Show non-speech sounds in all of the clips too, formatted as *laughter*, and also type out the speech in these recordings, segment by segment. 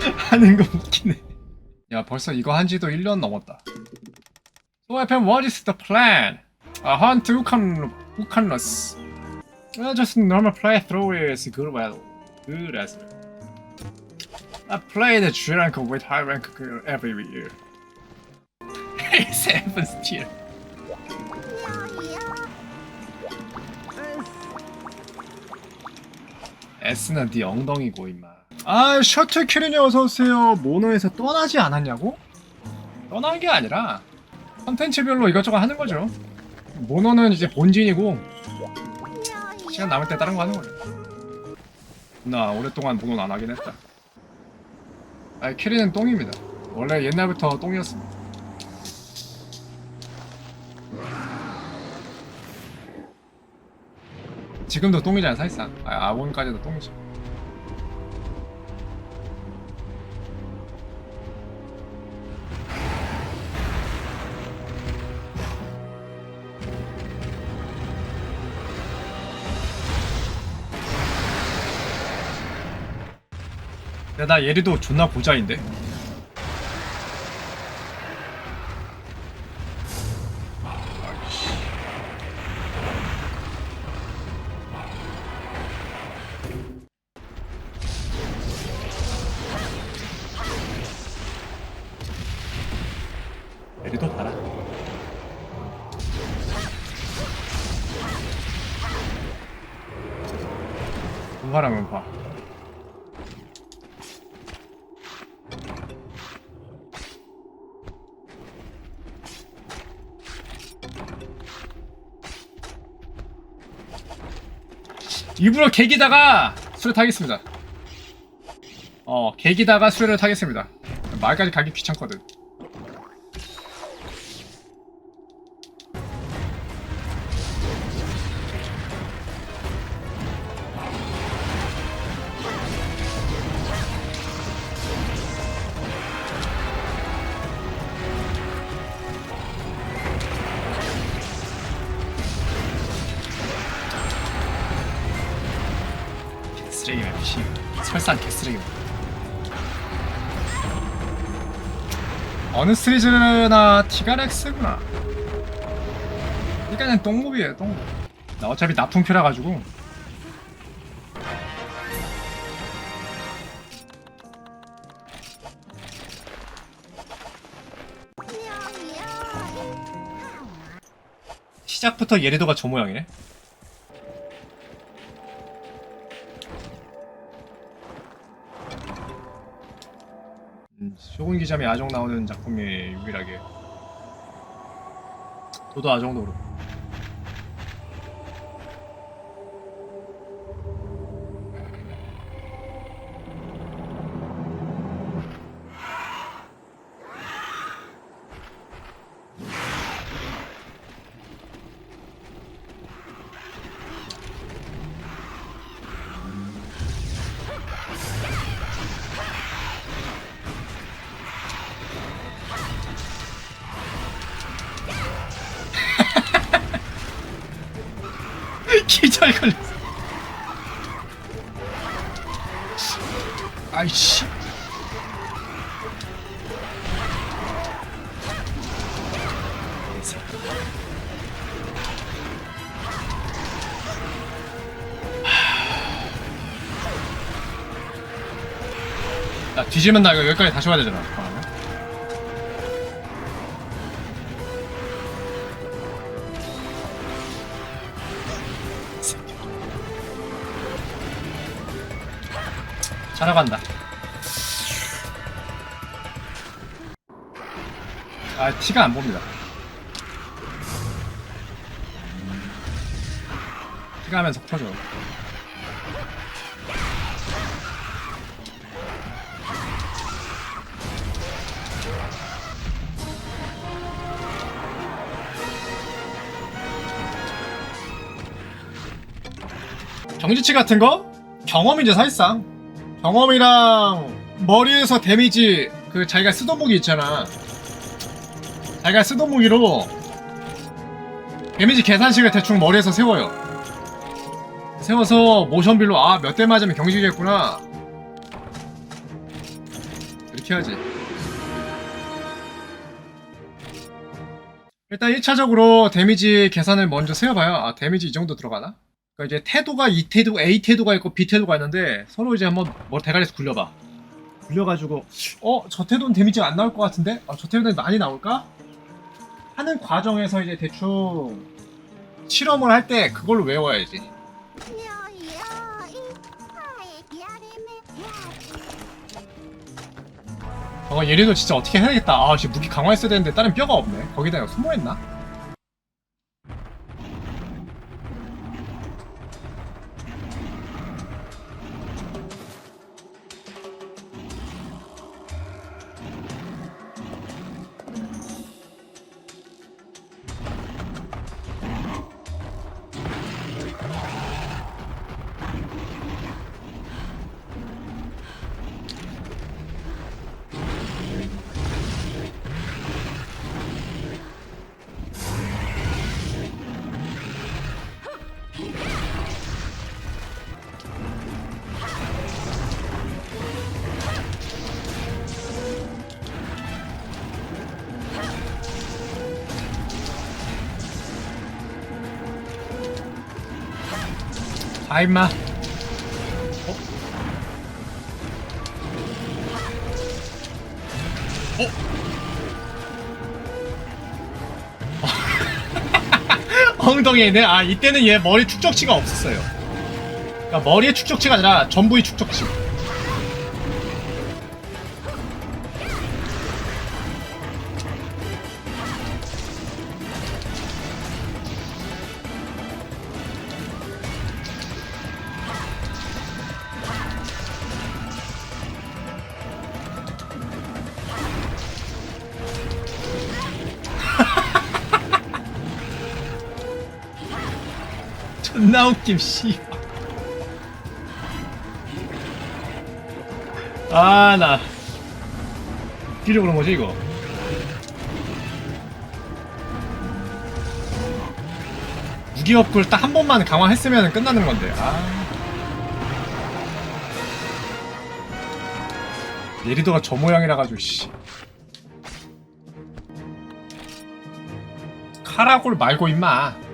하는 거 웃기네. 야, 벌써 이거 한 지도 1년 넘었다. So, FM, what is the plan? I hunt Ucan, Ucanus. Uh, just normal playthrough is good well. Good as I play the G rank with high rank every year. Seven tier. S는 네 엉덩이고 임마. 아 셔틀 캐리니 어서 오세요. 모노에서 떠나지 않았냐고? 떠난 게 아니라 컨텐츠별로 이것저것 하는 거죠. 모노는 이제 본진이고 시간 남을 때 다른 거 하는 거죠. 나 오랫동안 모노는 안 하긴 했다. 아 캐리는 똥입니다. 원래 옛날부터 똥이었습니다. 지금도 똥이잖아 사실상. 아, 아몬까지도 똥이죠. 야, 나 예리도 존나 고자인데. 예리도 봐라. 봐. 일부러 개기다가 수레 타겠습니다. 어, 개기다가 수레를 타겠습니다. 말까지 가기 귀찮거든. 맵시 설산 개쓰레기 맵. 어느 시리즈나 티가렉스구나. 이거는 똥무비에요 똥무비 나 어차피 납품표라 가지고. 시작부터 예리도가 저 모양이네 음, 쇼군 기자미 아정 나오는 작품이 유일하게. 저도 아정도 그렇고 기절 걸렸어. 아이씨. 야 뒤지면 나 이거 여기까지 다시 와야 되잖아. 잠 깐만요. 자러 간다. 아, 티가 안 봅니다. 티가 하면 석 터져. 경지치 같은 거? 경험이죠, 사실상. 경험이랑 머리에서 데미지 그 자기가 쓰던 무기 있잖아. 자기가 쓰던 무기로 데미지 계산식을 대충 머리에서 세워요. 세워서 모션빌로 아 몇 대 맞으면 경직이겠구나. 시켜야지. 일단 1차적으로 데미지 계산을 먼저 세어봐요. 아, 데미지 이 정도 들어가나? 그러니까 이제 태도가 이 태도, A 태도가 있고 B 태도가 있는데 서로 이제 한번 뭐 대가리에서 굴려봐. 굴려가지고 어? 저 태도는 데미지가 안 나올 것 같은데? 어, 저 태도는 많이 나올까? 하는 과정에서 이제 대충 실험을 할 때 그걸로 외워야지. 어, 얘네도 진짜 어떻게 해야겠다. 아, 지금 무기 강화했어야 되는데 다른 뼈가 없네. 거기다가 숨어있나? 아, 임마. 어? *laughs* 어? 엉덩이에는 아 이때는 얘 머리 축적치가 없었어요. 그러니까 머리에 축적치가 아니라 전부의 축적치. 존나 웃김 씨. 아, 나. 웃기려 그런 거지, 이거? 무기 업글 딱한 번만 강화했으면 끝나는 건데, 아. 예리도가 저 모양이라 가지고, 씨. 카라골 말고, 임마.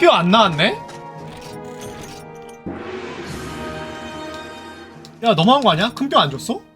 어, 큰뼈안 나왔네? 야, 너무한 거 아니야? 큰뼈 안 줬어?